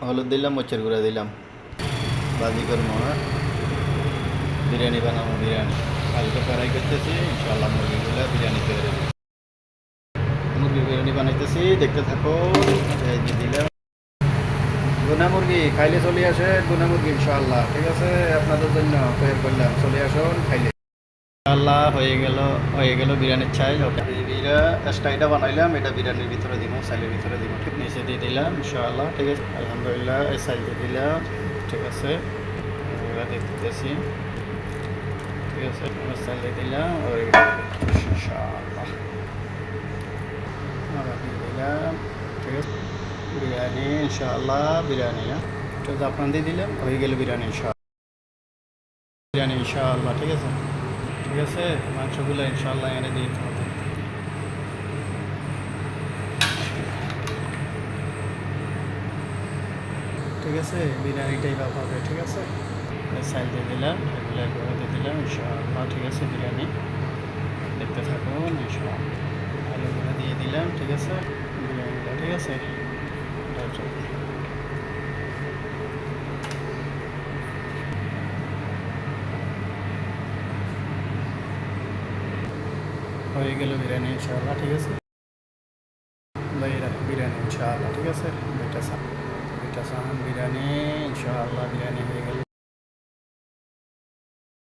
হলুদ দিলাম গুঁড়া দিলাম করব বিরিয়ানি বানাবো বিরিয়ানি কালকে ফ্রাই করতেছি ইনশাল্লাহ মুরগিগুলো বিরিয়ানি মুরগির বিরিয়ানি বানাইতেছি দেখতে থাকো দিলাম গুনা মুরগি খাইলে চলে আসে গুনা মুরগি ইনশাল্লাহ ঠিক আছে আপনাদের জন্য তৈরি করলাম চলে আসুন খাইলে ইনশাল্লাহ হয়ে গেল হয়ে গেল বিরিয়ানির চাইল ওকে। বিরা স্টাইলটা বানাইলাম, এটা বিরিয়ানির ভিতরে দিব চাইলের ভিতরে দিব ঠিক নিচে দিয়ে দিলাম, ইনশাআল্লাহ, ঠিক আছে? আলহামদুলিল্লাহ, এই সাইডে দিলাম, ঠিক আছে? এবার দেখতেছি, ঠিক আছে? সাইডে দিলাম ওই ইনশাআল্লাহ। দিলাম, ঠিক আছে? বিরিয়ানি, ইনশাআল্লাহ, বিরিয়ানি হ্যাঁ? তো জাফরান দিয়ে দিলাম, হয়ে গেল বিরিয়ানি, ইনশাআল্লাহ। বিরিয়ানি, ইনশাআল্লাহ, ঠিক আছে? ঠিক আছে? মাংসগুলো ইনশাআল্লাহ এনে দিয়ে দিতে ঠিক আছে? বিরিয়ানিটাই বা হবে, ঠিক আছে? সাইড দিয়ে দিলাম, এগুলো দিয়ে দিলাম, ইনশাআল্লাহ, ঠিক আছে, বিরিয়ানি। দেখতে থাকুন, ইনশাআল্লাহ। আলুগুলো দিয়ে দিলাম, ঠিক আছে? বিরিয়ানিটা ঠিক আছে? হয়ে গেল বিরিয়ানি, ইনশাআল্লাহ, ঠিক আছে? বিরিয়ানি, ইনশাআল্লাহ, ঠিক আছে? বিরিয়ানি, ইনশাআল্লাহ, বিরিয়ানি হয়ে গেল।